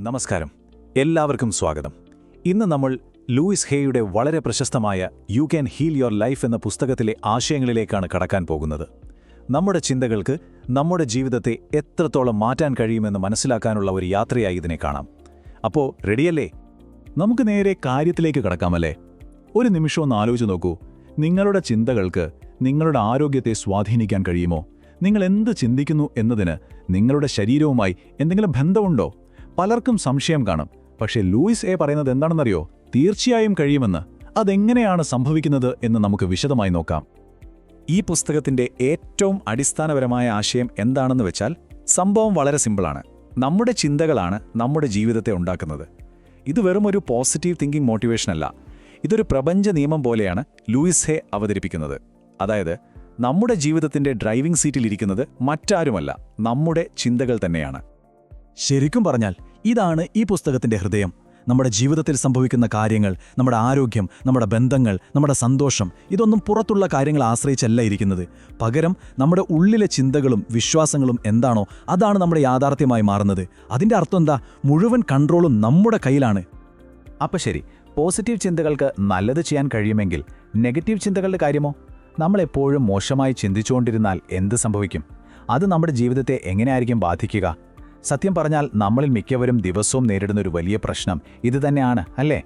നമസ്കാരം. എല്ലാവർക്കും സ്വാഗതം. ഇന്ന് നമ്മൾ ലൂയിസ് ഹേയുടെ വളരെ പ്രശസ്തമായ you can heal your life എന്ന പുസ്തകത്തിലെ ആശയങ്ങളിലേക്കാണ് കടക്കാൻ പോകുന്നത്. നമ്മുടെ ചിന്തകൾക്ക് നമ്മുടെ ജീവിതത്തെ എത്രത്തോളം മാറ്റാൻ കഴിയുമെന്ന് മനസ്സിലാക്കാനുള്ള ഒരു യാത്രയായി ഇതിനെ കാണാം. അപ്പോ റെഡിയല്ലേ? നമുക്ക് നേരെ കാര്യത്തിലേക്ക് കടക്കാമല്ലേ? ഒരു നിമിഷം ഒന്ന് ആലോചിച്ച് നോക്കൂ. നിങ്ങളുടെ ചിന്തകൾക്ക് നിങ്ങളുടെ ആരോഗ്യത്തെ സ്വാധീനിക്കാൻ കഴിയുമോ? നിങ്ങൾ എന്ത് ചിന്തിക്കുന്നു എന്നതിന് നിങ്ങളുടെ ശരീരവുമായി എന്തെങ്കിലും ബന്ധമുണ്ടോ? പലർക്കും സംശയം കാണും. പക്ഷേ ലൂയിസ് എ പറയുന്നത് എന്താണെന്നറിയോ? തീർച്ചയായും കഴിയുമെന്ന്. അതെങ്ങനെയാണ് സംഭവിക്കുന്നത് എന്ന് നമുക്ക് വിശദമായി നോക്കാം. ഈ പുസ്തകത്തിന്റെ ഏറ്റവും അടിസ്ഥാനപരമായ ആശയം എന്താണെന്ന് വെച്ചാൽ സംഭവം വളരെ സിമ്പിളാണ്. നമ്മുടെ ചിന്തകളാണ് നമ്മുടെ ജീവിതത്തെ ഉണ്ടാക്കുന്നത്. ഇത് വെറും ഒരു പോസിറ്റീവ് തിങ്കിംഗ് മോട്ടിവേഷൻ അല്ല. ഇതൊരു പ്രപഞ്ച നിയമം പോലെയാണ് ലൂയിസ് ഹെ അവതരിപ്പിക്കുന്നത്. അതായത് നമ്മുടെ ജീവിതത്തിന്റെ ഡ്രൈവിംഗ് സീറ്റിലിരിക്കുന്നത് മറ്റാരുമല്ല നമ്മുടെ ചിന്തകൾ തന്നെയാണ്. ശരിക്കും പറഞ്ഞാൽ ഇതാണ് ഈ പുസ്തകത്തിന്റെ ഹൃദയം. നമ്മുടെ ജീവിതത്തിൽ സംഭവിക്കുന്ന കാര്യങ്ങൾ നമ്മുടെ ആരോഗ്യം നമ്മുടെ ബന്ധങ്ങൾ നമ്മുടെ സന്തോഷം ഇതൊന്നും പുറത്തുള്ള കാര്യങ്ങൾ ആശ്രയിച്ചല്ല ഇരിക്കുന്നത്. പകരം നമ്മുടെ ഉള്ളിലെ ചിന്തകളും വിശ്വാസങ്ങളും എന്താണോ അതാണ് നമ്മുടെ യാഥാർത്ഥ്യമായി മാറുന്നത്. അതിന്റെ അർത്ഥം എന്താ? മുഴുവൻ കൺട്രോളും നമ്മുടെ കയ്യിലാണ്. അപ്പം ശരി. പോസിറ്റീവ് ചിന്തകൾക്ക് നല്ലത് ചെയ്യാൻ കഴിയുമെങ്കിൽ നെഗറ്റീവ് ചിന്തകളുടെ കാര്യമോ? നമ്മളെപ്പോഴും മോശമായി ചിന്തിച്ചുകൊണ്ടിരുന്നാൽ എന്ത് സംഭവിക്കും? അത് നമ്മുടെ ജീവിതത്തെ എങ്ങനെയായിരിക്കും ബാധിക്കുക? സത്യം പറഞ്ഞാൽ നമ്മളിൽ മിക്കവരും ദിവസവും നേരിടുന്ന ഒരു വലിയ പ്രശ്നം ഇത് തന്നെയാണ് അല്ലേ?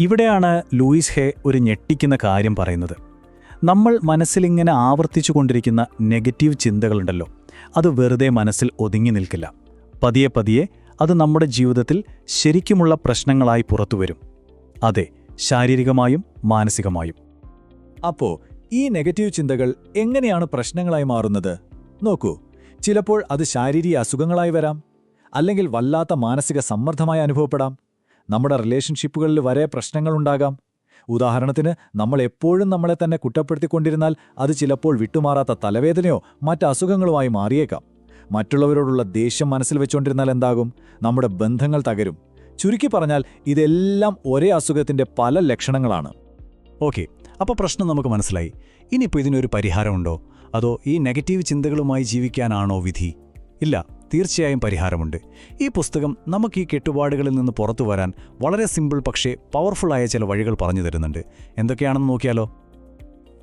ഇവിടെയാണ് ലൂയിസ് ഹേ ഒരു ഞെട്ടിക്കുന്ന കാര്യം പറയുന്നത്. നമ്മൾ മനസ്സിലിങ്ങനെ ആവർത്തിച്ചു കൊണ്ടിരിക്കുന്ന നെഗറ്റീവ് ചിന്തകളുണ്ടല്ലോ അത് വെറുതെ മനസ്സിൽ ഒതുങ്ങി നിൽക്കില്ല. പതിയെ പതിയെ അത് നമ്മുടെ ജീവിതത്തിൽ ശരിക്കുമുള്ള പ്രശ്നങ്ങളായി പുറത്തുവരും. അതെ ശാരീരികമായും മാനസികമായും. അപ്പോൾ ഈ നെഗറ്റീവ് ചിന്തകൾ എങ്ങനെയാണ് പ്രശ്നങ്ങളായി മാറുന്നത്? നോക്കൂ. ചിലപ്പോൾ അത് ശാരീരിക അസുഖങ്ങളായി വരാം അല്ലെങ്കിൽ വല്ലാത്ത മാനസിക സമ്മർദ്ദമായി അനുഭവപ്പെടാം. നമ്മുടെ റിലേഷൻഷിപ്പുകളിൽ വരെ പ്രശ്നങ്ങളുണ്ടാകാം ഉദാഹരണത്തിന് നമ്മൾ എപ്പോഴും നമ്മളെ തന്നെ കുറ്റപ്പെടുത്തിക്കൊണ്ടിരുന്നാൽ അത് ചിലപ്പോൾ വിട്ടുമാറാത്ത തലവേദനയോ മറ്റ് അസുഖങ്ങളുമായി മാറിയേക്കാം. മറ്റുള്ളവരോടുള്ള ദേഷ്യം മനസ്സിൽ വെച്ചുകൊണ്ടിരുന്നാൽ എന്താകും? നമ്മുടെ ബന്ധങ്ങൾ തകരും. ചുരുക്കി പറഞ്ഞാൽ ഇതെല്ലാം ഒരേ അസുഖത്തിന്റെ പല ലക്ഷണങ്ങളാണ്. ഓക്കെ അപ്പോൾ പ്രശ്നം നമുക്ക് മനസ്സിലായി. ഇനിയിപ്പോൾ ഇതിനൊരു പരിഹാരമുണ്ടോ? അതോ ഈ നെഗറ്റീവ് ചിന്തകളുമായി ജീവിക്കാനാണോ വിധി? ഇല്ല തീർച്ചയായും പരിഹാരമുണ്ട്. ഈ പുസ്തകം നമുക്ക് ഈ കെട്ടുപാടുകളിൽ നിന്ന് പുറത്തു വരാൻ വളരെ സിമ്പിൾ പക്ഷേ പവർഫുള്ളായ ചില വഴികൾ പറഞ്ഞു തരുന്നുണ്ട്. എന്തൊക്കെയാണെന്ന് നോക്കിയാലോ?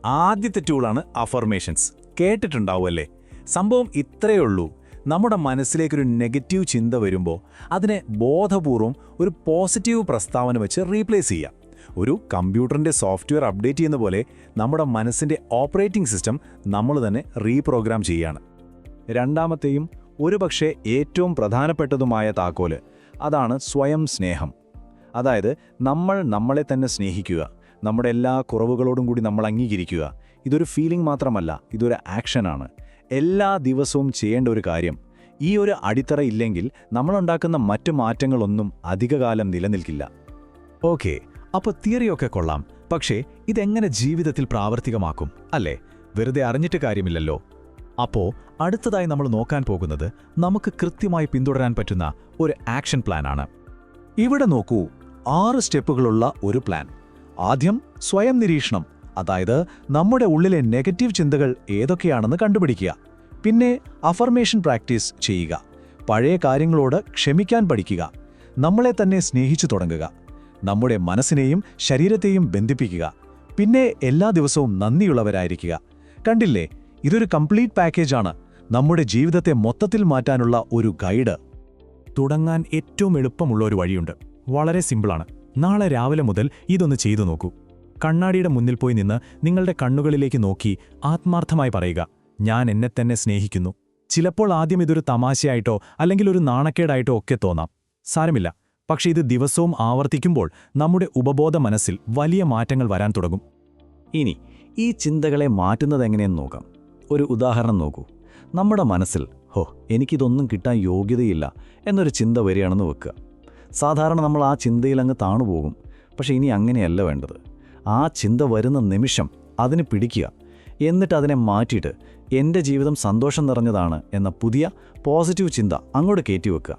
ആദ്യത്തെ ടൂളാണ് അഫർമേഷൻസ് കേട്ടിട്ടുണ്ടാവുമല്ലേ? സംഭവം ഇത്രയേ ഉള്ളൂ. നമ്മുടെ മനസ്സിലേക്കൊരു നെഗറ്റീവ് ചിന്ത വരുമ്പോൾ അതിനെ ബോധപൂർവം ഒരു പോസിറ്റീവ് പ്രസ്താവന വെച്ച് റീപ്ലേസ് ചെയ്യാം. ഒരു കമ്പ്യൂട്ടറിന്റെ സോഫ്റ്റ്വെയർ അപ്ഡേറ്റ് ചെയ്യുന്ന പോലെ നമ്മുടെ മനസ്സിന്റെ ഓപ്പറേറ്റിംഗ് സിസ്റ്റം നമ്മൾ തന്നെ റീപ്രോഗ്രാം ചെയ്യുകയാണ് രണ്ടാമത്തെയും ഒരുപക്ഷെ ഏറ്റവും പ്രധാനപ്പെട്ടതുമായ താക്കോൽ അതാണ് സ്വയം സ്നേഹം. അതായത് നമ്മൾ നമ്മളെ തന്നെ സ്നേഹിക്കുക നമ്മുടെ എല്ലാ കുറവുകളോടും കൂടി നമ്മൾ അംഗീകരിക്കുക ഇതൊരു ഫീലിംഗ് മാത്രമല്ല ഇതൊരു ആക്ഷനാണ്. എല്ലാ ദിവസവും ചെയ്യേണ്ട ഒരു കാര്യം ഈ ഒരു അടിത്തറ ഇല്ലെങ്കിൽ നമ്മളുണ്ടാക്കുന്ന മറ്റു മാറ്റങ്ങളൊന്നും അധികകാലം നിലനിൽക്കില്ല. ഓക്കെ അപ്പോൾ തിയറിയൊക്കെ കൊള്ളാം. പക്ഷേ ഇതെങ്ങനെ ജീവിതത്തിൽ പ്രാവർത്തികമാക്കും അല്ലേ? വെറുതെ അറിഞ്ഞിട്ട് കാര്യമില്ലല്ലോ. അപ്പോ അടുത്തതായി നമ്മൾ നോക്കാൻ പോകുന്നത് നമുക്ക് കൃത്യമായി പിന്തുടരാൻ പറ്റുന്ന ഒരു ആക്ഷൻ പ്ലാനാണ്. ഇവിടെ നോക്കൂ ആറ് സ്റ്റെപ്പുകളുള്ള ഒരു പ്ലാൻ. ആദ്യം സ്വയം നിരീക്ഷണം അതായത് നമ്മുടെ ഉള്ളിലെ നെഗറ്റീവ് ചിന്തകൾ ഏതൊക്കെയാണെന്ന് കണ്ടുപിടിക്കുക. പിന്നെ അഫർമേഷൻ പ്രാക്ടീസ് ചെയ്യുക. പഴയ കാര്യങ്ങളോട് ക്ഷമിക്കാൻ പഠിക്കുക. നമ്മളെ തന്നെ സ്നേഹിച്ചു തുടങ്ങുക. നമ്മുടെ മനസ്സിനെയും ശരീരത്തെയും ബന്ധിപ്പിക്കുക. പിന്നെ എല്ലാ ദിവസവും നന്ദിയുള്ളവരായിരിക്കുക. കണ്ടില്ലേ? ഇതൊരു കംപ്ലീറ്റ് പാക്കേജാണ്. നമ്മുടെ ജീവിതത്തെ മൊത്തത്തിൽ മാറ്റാനുള്ള ഒരു ഗൈഡ്. തുടങ്ങാൻ ഏറ്റവും എളുപ്പമുള്ള ഒരു വഴിയുണ്ട്. വളരെ സിമ്പിളാണ്. നാളെ രാവിലെ മുതൽ ഇതൊന്ന് ചെയ്തു നോക്കൂ. കണ്ണാടിയുടെ മുന്നിൽ പോയി നിന്ന് നിങ്ങളുടെ കണ്ണുകളിലേക്ക് നോക്കി ആത്മാർത്ഥമായി പറയുക ഞാൻ എന്നെ തന്നെ സ്നേഹിക്കുന്നു. ചിലപ്പോൾ ആദ്യം ഇതൊരു തമാശയായിട്ടോ അല്ലെങ്കിൽ ഒരു നാണക്കേടായിട്ടോ ഒക്കെ തോന്നാം. സാരമില്ല. പക്ഷേ ഇത് ദിവസവും ആവർത്തിക്കുമ്പോൾ നമ്മുടെ ഉപബോധ മനസ്സിൽ വലിയ മാറ്റങ്ങൾ വരാൻ തുടങ്ങും. ഇനി ഈ ചിന്തകളെ മാറ്റുന്നത് എങ്ങനെയെന്ന് നോക്കാം. ഒരു ഉദാഹരണം നോക്കൂ. നമ്മുടെ മനസ്സിൽ ഹോ എനിക്കിതൊന്നും കിട്ടാൻ യോഗ്യതയില്ല എന്നൊരു ചിന്ത വരികയാണെന്ന് വെക്കുക. സാധാരണ നമ്മൾ ആ ചിന്തയിൽ അങ്ങ് താണുപോകും പക്ഷേ ഇനി അങ്ങനെയല്ല വേണ്ടത്. ആ ചിന്ത വരുന്ന നിമിഷം അതിന് പിടിക്കുക. എന്നിട്ട് അതിനെ മാറ്റിയിട്ട് എന്റെ ജീവിതം സന്തോഷം നിറഞ്ഞതാണ് എന്ന പുതിയ പോസിറ്റീവ് ചിന്ത അങ്ങോട്ട് കയറ്റി വെക്കുക.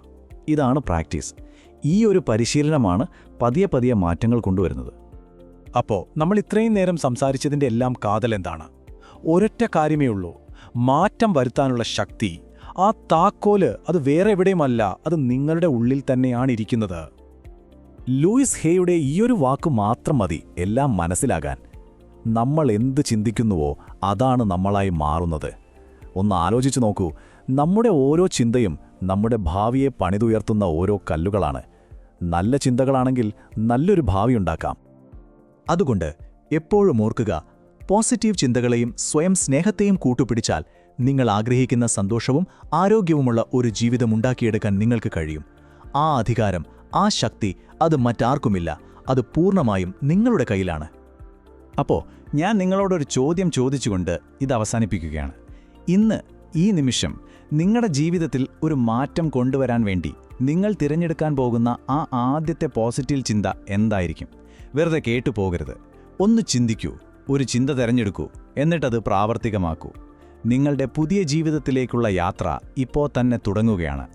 ഇതാണ് പ്രാക്ടീസ്. ഈ ഒരു പരിശീലനമാണ് പതിയെ പതിയെ മാറ്റങ്ങൾ കൊണ്ടുവരുന്നത്. അപ്പോൾ നമ്മൾ ഇത്രയും നേരം സംസാരിച്ചതിന്റെ എല്ലാം കാതൽ എന്താണ്? ഒരൊറ്റ കാര്യമേ ഉള്ളൂ. മാറ്റം വരുത്താനുള്ള ശക്തി ആ താക്കോൽ അത് വേറെ എവിടെയുമല്ല അത് നിങ്ങളുടെ ഉള്ളിൽ തന്നെയാണ് ഇരിക്കുന്നത്. ലൂയിസ് ഹേയുടെ ഈയൊരു വാക്ക് മാത്രം മതി എല്ലാം മനസ്സിലാകാൻ. നമ്മൾ എന്ത് ചിന്തിക്കുന്നുവോ അതാണ് നമ്മളായി മാറുന്നത്. ഒന്ന് ആലോചിച്ചു നോക്കൂ. നമ്മുടെ ഓരോ ചിന്തയും നമ്മുടെ ഭാവിയെ പണിതുയർത്തുന്ന ഓരോ കല്ലുകളാണ്. നല്ല ചിന്തകളാണെങ്കിൽ നല്ലൊരു ഭാവിയുണ്ടാക്കാം അതുകൊണ്ട് എപ്പോഴും ഓർക്കുക പോസിറ്റീവ് ചിന്തകളെയും സ്വയം സ്നേഹത്തെയും കൂട്ടുപിടിച്ചാൽ നിങ്ങൾ ആഗ്രഹിക്കുന്ന സന്തോഷവും ആരോഗ്യവുമുള്ള ഒരു ജീവിതം ഉണ്ടാക്കിയെടുക്കാൻ നിങ്ങൾക്ക് കഴിയും. ആ അധികാരം ആ ശക്തി അത് മറ്റാർക്കുമില്ല അത് പൂർണമായും നിങ്ങളുടെ കയ്യിലാണ്. അപ്പോൾ ഞാൻ നിങ്ങളോടൊരു ചോദ്യം ചോദിച്ചുകൊണ്ട് ഇത് അവസാനിപ്പിക്കുകയാണ്. ഇന്ന് ഈ നിമിഷം നിങ്ങളുടെ ജീവിതത്തിൽ ഒരു മാറ്റം കൊണ്ടുവരാൻ വേണ്ടി നിങ്ങൾ തിരഞ്ഞെടുക്കാൻ പോകുന്ന ആ ആദ്യത്തെ പോസിറ്റീവ് ചിന്ത എന്തായിരിക്കും? വെറുതെ കേട്ടു പോകരുത്. ഒന്ന് ചിന്തിക്കൂ ഒരു ചിന്ത തിരഞ്ഞെടുക്കൂ എന്നിട്ടത് പ്രാവർത്തികമാക്കൂ. നിങ്ങളുടെ പുതിയ ജീവിതത്തിലേക്കുള്ള യാത്ര ഇപ്പോൾ തന്നെ തുടങ്ങുകയാണ്.